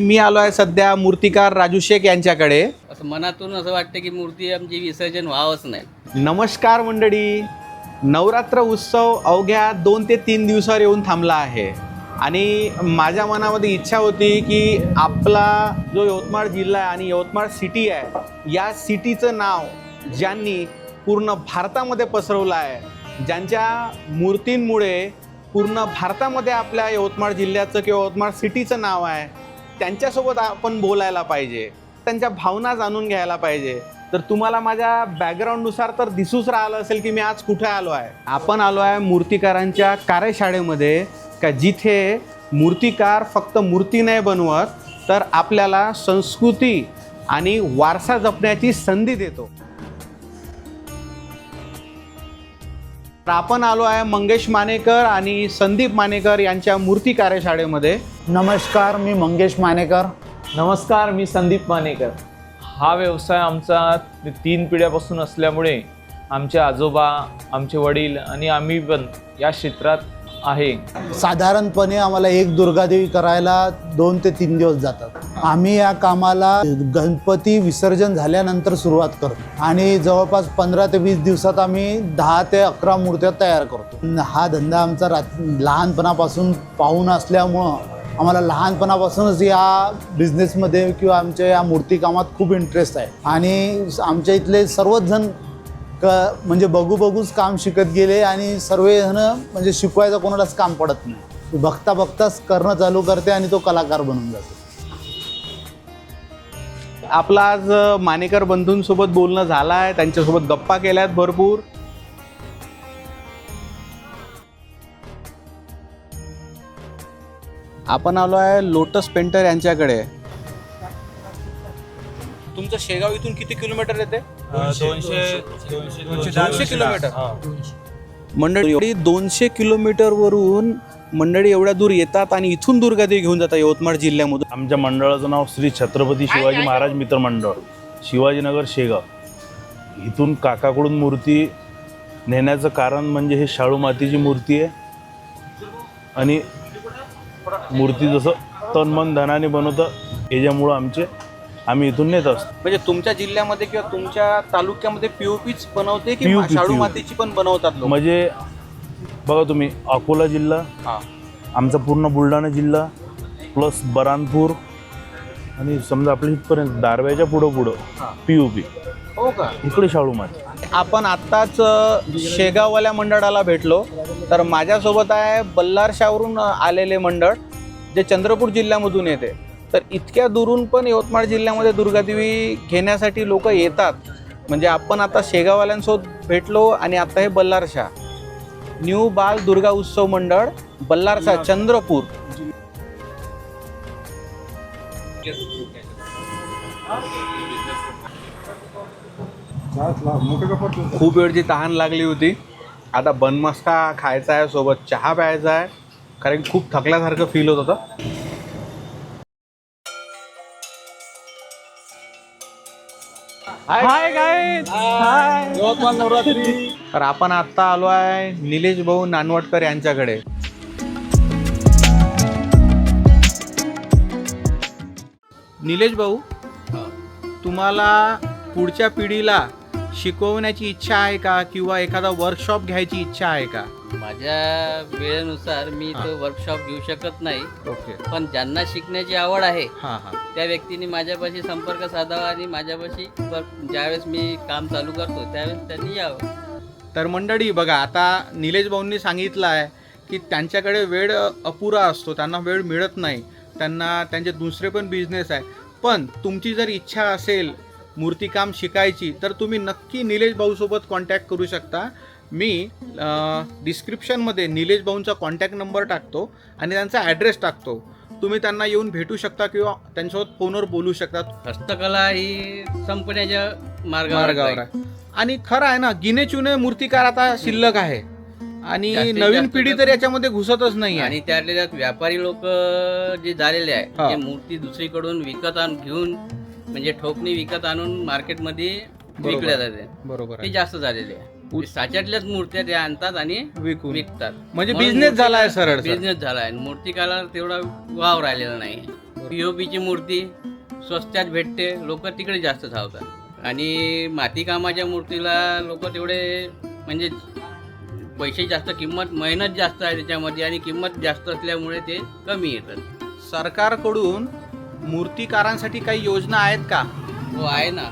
मी आलो आहे सध्या मूर्तिकार राजू शेख यांच्याकडे. असं मनातून असं वाटतं की मूर्ती आमची विसर्जन व्हावंच नाही. नमस्कार मंडळी. नवरात्र उत्सव अवघ्या दोन ते तीन दिवसावर येऊन थांबला आहे. आणि माझ्या मनामध्ये इच्छा होती की आपला जो यवतमाळ जिल्हा आहे आणि यवतमाळ सिटी आहे या सिटीचं नाव ज्यांनी पूर्ण भारतामध्ये पसरवलं आहे ज्यांच्या मूर्तींमुळे पूर्ण भारतामध्ये आपल्या यवतमाळ जिल्ह्याचं किंवा यवतमाळ सिटीचं नाव आहे त्यांच्यासोबत आपण बोलायला पाहिजे त्यांच्या भावना जाणून घ्यायला पाहिजे. तर तुम्हाला माझ्या बॅकग्राऊंडनुसार तर दिसूच राहिलं असेल की मी आज कुठे आलो आहे. आपण आलो आहे मूर्तिकारांच्या कार्यशाळेमध्ये का जिथे मूर्तिकार फक्त मूर्ती नाही बनवत तर आपल्याला संस्कृती आणि वारसा जपण्याची संधी देतो. आपण आलो आहे मंगेश मानेकर आणि संदीप मानेकर यांच्या मूर्ती कार्यशाळेमध्ये. नमस्कार मी मंगेश मानेकर. नमस्कार मी संदीप मानेकर. हा व्यवसाय आमचा तीन पिढ्यापासून असल्यामुळे आमचे आजोबा आमचे वडील आणि आम्ही पण या क्षेत्रात आहे. साधारणपणे आम्हाला एक दुर्गादेवी करायला दोन ते तीन दिवस जातात. आम्ही या कामाला गणपती विसर्जन झाल्यानंतर सुरुवात करतो. आणि जवळपास पंधरा ते वीस दिवसात आम्ही दहा ते अकरा मूर्त्या तयार करतो. हा धंदा आमचा रात लहानपणापासून पाहून असल्यामुळं आम्हाला लहानपणापासूनच या बिझनेसमध्ये किंवा आमच्या या मूर्तीकामात खूप इंटरेस्ट आहे. आणि आमच्या इथले सर्वच जण क म्हणजे बघू बघूच काम शिकत गेले आणि सर्वजण म्हणजे शिकवायचं कोणालाच काम पडत नाही. बघता बघताच करणं चालू करते आणि तो कलाकार बनून जातो. आपला आज मानेकर बंधूंसोबत बोलणं झालं आहे. त्यांच्यासोबत गप्पा केल्यात भरपूर. आपण आलो आहे लोटस पेंटर यांच्याकडे. तुमचं शेगाव इथून किती किलोमीटर येते? दोनशे किलोमीटर. मंडळी दोनशे किलोमीटरवरून मंडळी एवढ्या दूर येतात आणि इथून दुर्गादेवी घेऊन जातात यवतमाळ जिल्ह्यामधून. आमच्या मंडळाचं नाव श्री छत्रपती शिवाजी महाराज मित्र मंडळ. शिवाजीनगर शेगाव. इथून काकाकडून मूर्ती नेण्याचं कारण म्हणजे हे शाळू मातीची मूर्ती आहे. आणि मूर्ती जसं तन मन धनाने बनवतं याच्यामुळं आमचे आम्ही इथून नेत असतो. म्हणजे तुमच्या जिल्ह्यामध्ये किंवा तुमच्या तालुक्यामध्ये पीओपीच बनवते की शाडू POP. मातीची पण बनवतात लोक? म्हणजे बघा तुम्ही अकोला जिल्हा हा. आमचा पूर्ण बुलढाणा जिल्हा प्लस बरानपूर आणि समजा आपल्या इथपर्यंत दारव्याच्या पुढं हा. पुढं पी यू पी हो का? इकडे शाळू माती आपण आत्ताच शेगाववाल्या मंडळाला भेटलो. तर माझ्यासोबत आहे बल्लारशावरून आलेले मंडळ जे चंद्रपूर जिल्ह्यामधून येते. तर इतक्या दुरून पण यवतमाळ जिल्ह्यामध्ये दुर्गादेवी घेण्यासाठी लोक येतात. म्हणजे आपण आता शेगाववाल्यांसोबत भेटलो आणि आता हे बल्लारशा न्यू बाल दुर्गा उत्सव मंडळ बल्लारशा चंद्रपूर. खूप वेळची तहान लागली होती. आता बनमस्का खायचा आहे सोबत चहा प्यायचा आहे. कारण खूप थकल्यासारखं फील होत होतं. हाय तर आपण आता आलो आहे निलेश भाऊ नानवटकर यांच्याकडे. निलेश भाऊ तुम्हाला पुढच्या पिढीला शिकवण्याची इच्छा आहे का किंवा एखादा वर्कशॉप घ्यायची इच्छा आहे का? माझ्या वेळेनुसार मी तो वर्कशॉप घेऊ शकत नाही. ओके. पण ज्यांना शिकण्याची आवड आहे हां हां. त्या व्यक्तीने माझ्यापाशी संपर्क साधावा आणि माझ्यापाशी वर- ज्यावेळेस मी काम चालू करतो त्यावेळेस त्यांनी यावं. तर मंडळी बघा आता निलेश भाऊंनी सांगितलं आहे की त्यांच्याकडे वेळ अपुरा असतो त्यांना वेळ मिळत नाही त्यांना त्यांचे दुसरे पण बिझनेस आहे. पण तुमची जर इच्छा असेल मूर्तिकाम शिकायची तर तुम्ही नक्की निलेश भाऊसोबत कॉन्टॅक्ट करू शकता. मी डिस्क्रिप्शनमध्ये निलेश भाऊंचा कॉन्टॅक्ट नंबर टाकतो आणि त्यांचा ॲड्रेस टाकतो. तुम्ही त्यांना येऊन भेटू शकता किंवा त्यांच्यासोबत फोनवर बोलू शकता. हस्तकला ही संपण्याच्या मार्गावर आहे. आणि खरं आहे ना गिने चुने मूर्तिकार आता शिल्लक आहे. आणि जास्तीत नवीन जास्त. पिढी तर याच्यामध्ये घुसतच नाही आहे आणि त्यातल्या त्यात व्यापारी लोक जे झालेले आहे. ते मूर्ती दुसरीकडून विकत आणून घेऊन म्हणजे ठोकणी विकत आणून मार्केटमध्ये विकल्या जाते. बरोबर ते आहे. जास्त झालेले आहे. ते साच्यातल्याच मूर्त्या ते आणतात आणि विकून. विकतात. म्हणजे म्हणून business झालाय सरळ सर. बिझनेस झालाय मूर्तिकाला तेवढा वाव राहिलेला नाही. पीओपीची मूर्ती स्वस्तात भेटते. लोक तिकडे जास्त धावतात. आणि मातीकामाच्या मूर्तीला लोक तेवढे म्हणजे पैसे जास्त किंमत मेहनत जास्त आहे त्याच्यामध्ये आणि किंमत जास्त असल्यामुळे ते कमी येतात. सरकारकडून मूर्तिकारांसाठी काही योजना आहेत का? हो आहे ना.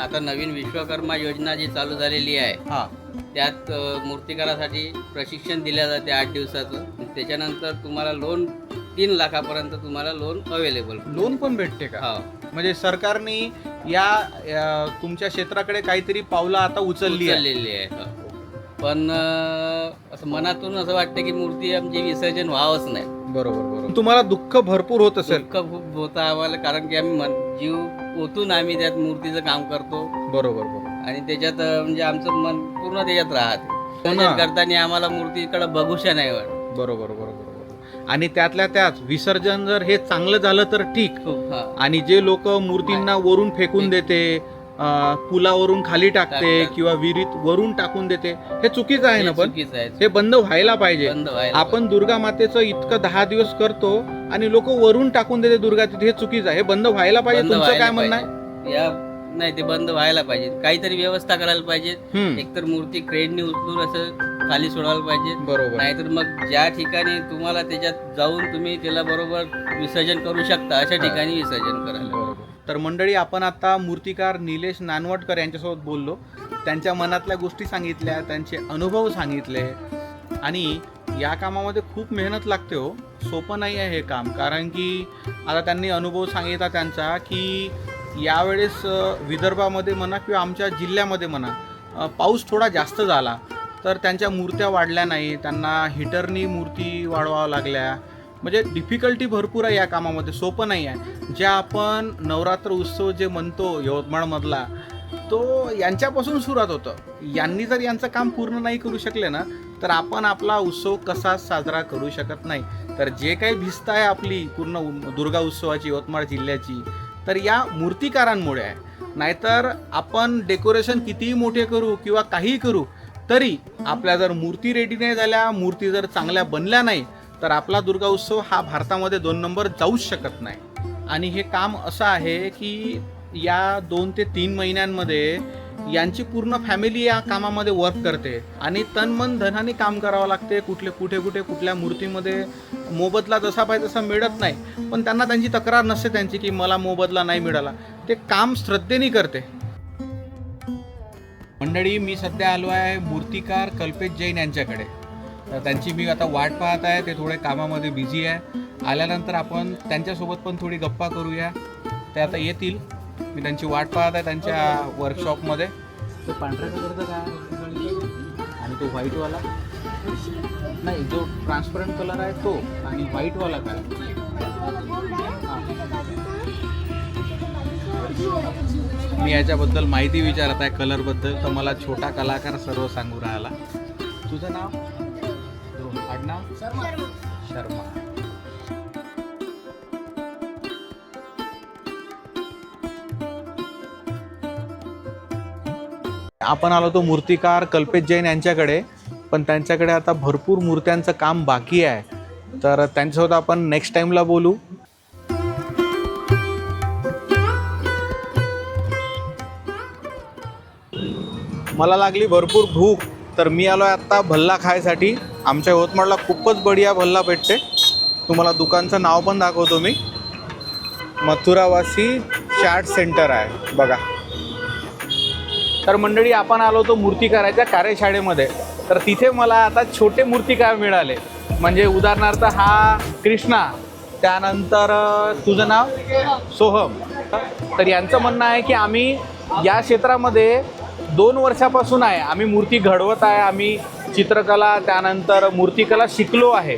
आता नवीन विश्वकर्मा योजना जी चालू झालेली आहे हा. त्यात अ, मूर्तिकारासाठी प्रशिक्षण दिल्या जाते आठ दिवसाचं. त्याच्यानंतर तुम्हाला लोन तीन लाखापर्यंत तुम्हाला लोन अवेलेबल लोन पण भेटते का? हा. म्हणजे सरकारने या या तुमच्या क्षेत्राकडे काहीतरी पावलं आता उचलली आहे उचललेली आहे हो. पण अ, असं मनातून असं वाटतं की मूर्ती आमची विसर्जन व्हावंच नाही. बरोबर बरोबर. तुम्हाला दुःख भरपूर होत असेल. दुःख खूप होतं आम्हाला कारण की आम्ही मन जीव ओतून आम्ही त्यात मूर्तीचं काम करतो. बरोबर बरोबर. आणि त्याच्यात अ, म्हणजे आमचं मन पूर्ण त्याच्यात राहते. हो. ना. करताना आम्हाला मूर्तीकडे बघूशा नाही वाटत. बरोबर बरोबर बरोबर. आणि त्यातल्या त्यात विसर्जन जर हे चांगलं झालं तर ठीक. खूप हा. आणि जे लोक मूर्तींना वरून फेकून देते पुलावरून खाली टाकते टाकतात. किंवा विहिरीत वरून टाकून देते. हे चुकीचं आहे ना हे पण? चुकीचं आहे. हे बंद व्हायला पाहिजे. बंद व्हायला आपण दुर्गा मातेचं इतकं दहा दिवस करतो आणि लोक वरून टाकून देते दुर्गा तिथे हे चुकीचं आहे. हे बंद व्हायला पाहिजे बंद तुमचं व्हायला काय म्हणणं आहे? पाहिजे. या नाही ते बंद व्हायला पाहिजे. काहीतरी व्यवस्था करायला पाहिजे. हम्म, एकतर मूर्ती क्रेननी उचलून असं खाली सोडायला पाहिजे. बरोबर. नाहीतर मग ज्या ठिकाणी तुम्हाला त्याच्यात जाऊन तुम्ही त्याला बरोबर विसर्जन करू शकता अशा ठिकाणी विसर्जन करायला. बरोबर. तर मंडळी आपण आता मूर्तिकार निलेश नानवटकर यांच्यासोबत बोललो. त्यांच्या मनातल्या गोष्टी सांगितल्या त्यांचे अनुभव सांगितले. आणि या कामामध्ये खूप मेहनत लागते हो. सोपं नाही आहे हे काम. कारण की आता त्यांनी अनुभव सांगितला त्यांचा की यावेळेस विदर्भामध्ये म्हणा किंवा आमच्या जिल्ह्यामध्ये म्हणा पाऊस थोडा जास्त झाला. तर त्यांच्या मूर्त्या वाढल्या नाही त्यांना हिटरनी मूर्ती वाढवाव्या लागल्या. म्हणजे डिफिकल्टी भरपूर आहे या कामामध्ये सोपं नाही आहे. ज्या आपण नवरात्र उत्सव जे म्हणतो यवतमाळमधला तो यांच्यापासून सुरुवात होतं. यांनी जर यांचं काम पूर्ण नाही करू शकले ना तर आपण आपला उत्सव कसा साजरा करू शकत नाही. तर जे काही भिस्त आहे आपली पूर्ण दुर्गा उत्सवाची यवतमाळ जिल्ह्याची तर या मूर्तिकारांमुळे आहे. नाहीतर आपण डेकोरेशन कितीही मोठे करू किंवा काहीही करू तरी आपल्या जर मूर्ती रेडी नाही झाल्या मूर्ती जर चांगल्या बनल्या नाही तर आपला दुर्गा उत्सव हा भारतामध्ये दोन नंबर जाऊच शकत नाही. आणि हे काम असं आहे की या दोन ते तीन महिन्यांमध्ये यांची पूर्ण फॅमिली या कामामध्ये वर्क करते. आणि तन मन धनाने काम करावं लागते. कुठले कुठे कुठे कुठल्या मूर्तीमध्ये मोबदला जसा पाहिजे तसा मिळत नाही. पण त्यांना त्यांची तक्रार नसते त्यांची की मला मोबदला नाही मिळाला. ते काम श्रद्धेने करते. मंडळी मी सध्या आलो आहे मूर्तिकार कल्पेश जैन यांच्याकडे. तर त्यांची मी आता वाट पाहत आहे ते थोडे कामामध्ये बिझी आहे. आल्यानंतर आपण त्यांच्यासोबत पण थोडी गप्पा करूया. ते आता येतील. मी त्यांची वाट पाहत आहे त्यांच्या वर्कशॉपमध्ये तो पांढऱ्या कलरचा काय? आणि तो व्हाईटवाला नाही जो ट्रान्सपरंट कलर आहे तो. आणि व्हाईटवाला काय? मी याच्याबद्दल माहिती विचारत आहे कलरबद्दल तर मला छोटा कलाकार सर्व सांगू राहिला. तुझं नाव? आडनाव शर्मा. आपण आलो तो मूर्तिकार कल्पेश जैन यांच्याकडे पण त्यांच्याकडे आता भरपूर मूर्त्यांचं काम बाकी आहे. तर त्यांच्यासोबत आपण नेक्स्ट टाइमला बोलू. मला लागली भरपूर भूक तर मी आलो आहे आत्ता भल्ला खायसाठी. आमच्या यवतमाळला खूपच बढिया भल्ला भेटते. तुम्हाला दुकानचं नाव पण दाखवतो मी. मथुरावासी चाट सेंटर आहे. बघा. तर मंडळी आपण आलो होतो मूर्तिकाराच्या कार्यशाळेमध्ये. तर तिथे मला आता छोटे मूर्तिकार मिळाले. म्हणजे उदाहरणार्थ हा कृष्णा त्यानंतर तुझं नाव? सोहम. तर यांचं म्हणणं आहे की आम्ही या क्षेत्रामध्ये दोन वर्षापासून आहे. आम्ही मूर्ती घडवत आहे आम्ही चित्रकला त्यानंतर मूर्तिकला शिकलो आहे.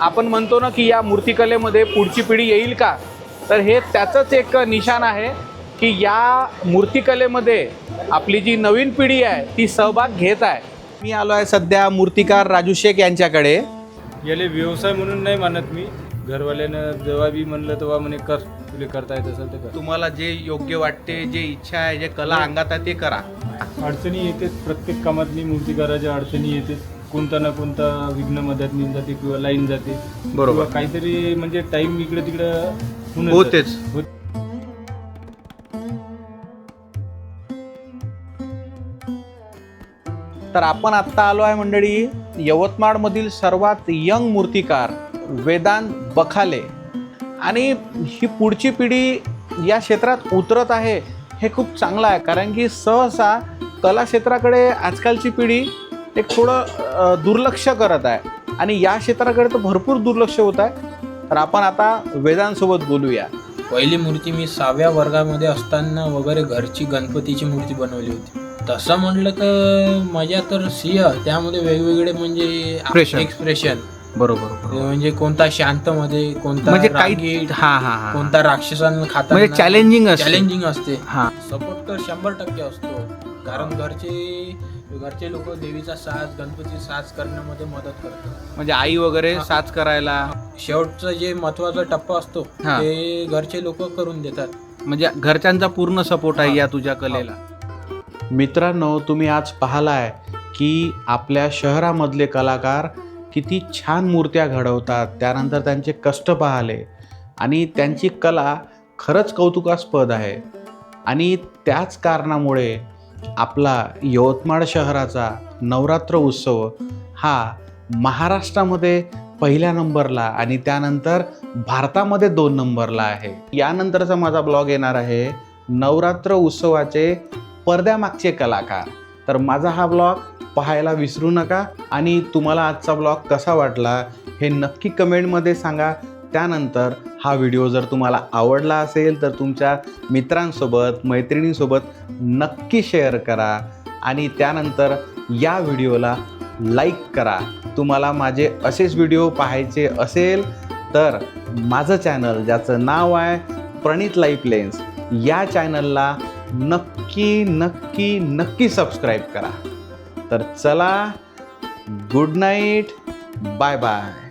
आपण म्हणतो ना की या मूर्तिकलेमध्ये पुढची पिढी येईल का? तर हे त्याचंच एक निशाण आहे की या मूर्तिकलेमध्ये आपली जी नवीन पिढी आहे ती सहभाग घेत आहे. मी आलो आहे सध्या मूर्तिकार राजू शेख यांच्याकडे. याले व्यवसाय म्हणून नाही मानत मी. घरवाल्यानं जेव्हा बी म्हणलं तेव्हा म्हणे कर तुला करता येत असेल तर कर. तुम्हाला जे योग्य वाटते जे इच्छा आहे जे कला अंगात आहे ते करा. अडचणी येतेच प्रत्येक कामातली मूर्तिकाराच्या अडचणी येतेच. कोणता ना कोणता विघ्न मध्यात निघून जाते किंवा लाईन जाते. किंवा काहीतरी म्हणजे टाईम इकडे तिकडं होतेच. तर आपण आत्ता आलो आहे मंडळी यवतमाळमधील सर्वात यंग मूर्तिकार. वेदांत बखाले. आणि ही पुढची पिढी या क्षेत्रात उतरत आहे हे खूप चांगलं आहे. कारण की सहसा कला क्षेत्राकडे आजकालची पिढी एक थोडं दुर्लक्ष करत आहे. आणि या क्षेत्राकडे तर भरपूर दुर्लक्ष होत आहे. तर आपण आता वेदांसोबत बोलूया. पहिली मूर्ती मी सहाव्या वर्गामध्ये असताना वगैरे घरची गणपतीची मूर्ती बनवली होती. तसं म्हटलं तर मजा तर सिंह त्यामध्ये वेगवेगळे म्हणजे. एक्सप्रेशन बरोबर म्हणजे कोणता शांत मध्ये कोणता म्हणजे काही हा हा हा. कोणता राक्षसांना खाता म्हणजे असते. चॅलेंजिंग असते. हा. सपोर्ट तर शंभर टक्के असतो. कारण घरचे घरचे लोक देवीचा साज गणपती साज करण्यामध्ये मदत करतात. म्हणजे आई वगैरे. साच करायला. शेवटचा जे महत्त्वाचा टप्पा असतो हा. ते घरचे लोक करून देतात. म्हणजे घरच्यांचा पूर्ण सपोर्ट आहे या तुझ्या कलेला. मित्रांनो तुम्ही आज पाहलाय की आपल्या शहरामधले कलाकार किती छान मूर्त्या घडवतात त्यानंतर त्यांचे कष्ट पाहिले. आणि त्यांची कला खरंच कौतुकास्पद आहे. आणि त्याच कारणामुळे आपला यवतमाळ शहराचा नवरात्र उत्सव हा महाराष्ट्रामध्ये पहिल्या नंबरला आणि त्यानंतर भारतामध्ये दोन नंबरला आहे. यानंतरचा माझा ब्लॉग येणार आहे नवरात्र उत्सवाचे पडद्यामागचे कलाकार. तर माझा हा ब्लॉग पाहायला विसरू नका. आणि तुम्हाला आजचा ब्लॉग कसा वाटला हे नक्की कमेंटमध्ये सांगा. त्यानंतर हा व्हिडिओ जर तुम्हाला आवडला असेल तर तुमच्या मित्रांसोबत मैत्रिणींसोबत नक्की शेअर करा. आणि त्यानंतर या व्हिडिओला लाईक करा. तुम्हाला माझे असेच व्हिडिओ पाहायचे असेल तर माझं चॅनल ज्याचं नाव आहे प्रणित लाईफ लेन्स या चॅनलला नक्की नक्की नक्की सबस्क्राईब करा. तर चला गुड नाईट बाय बाय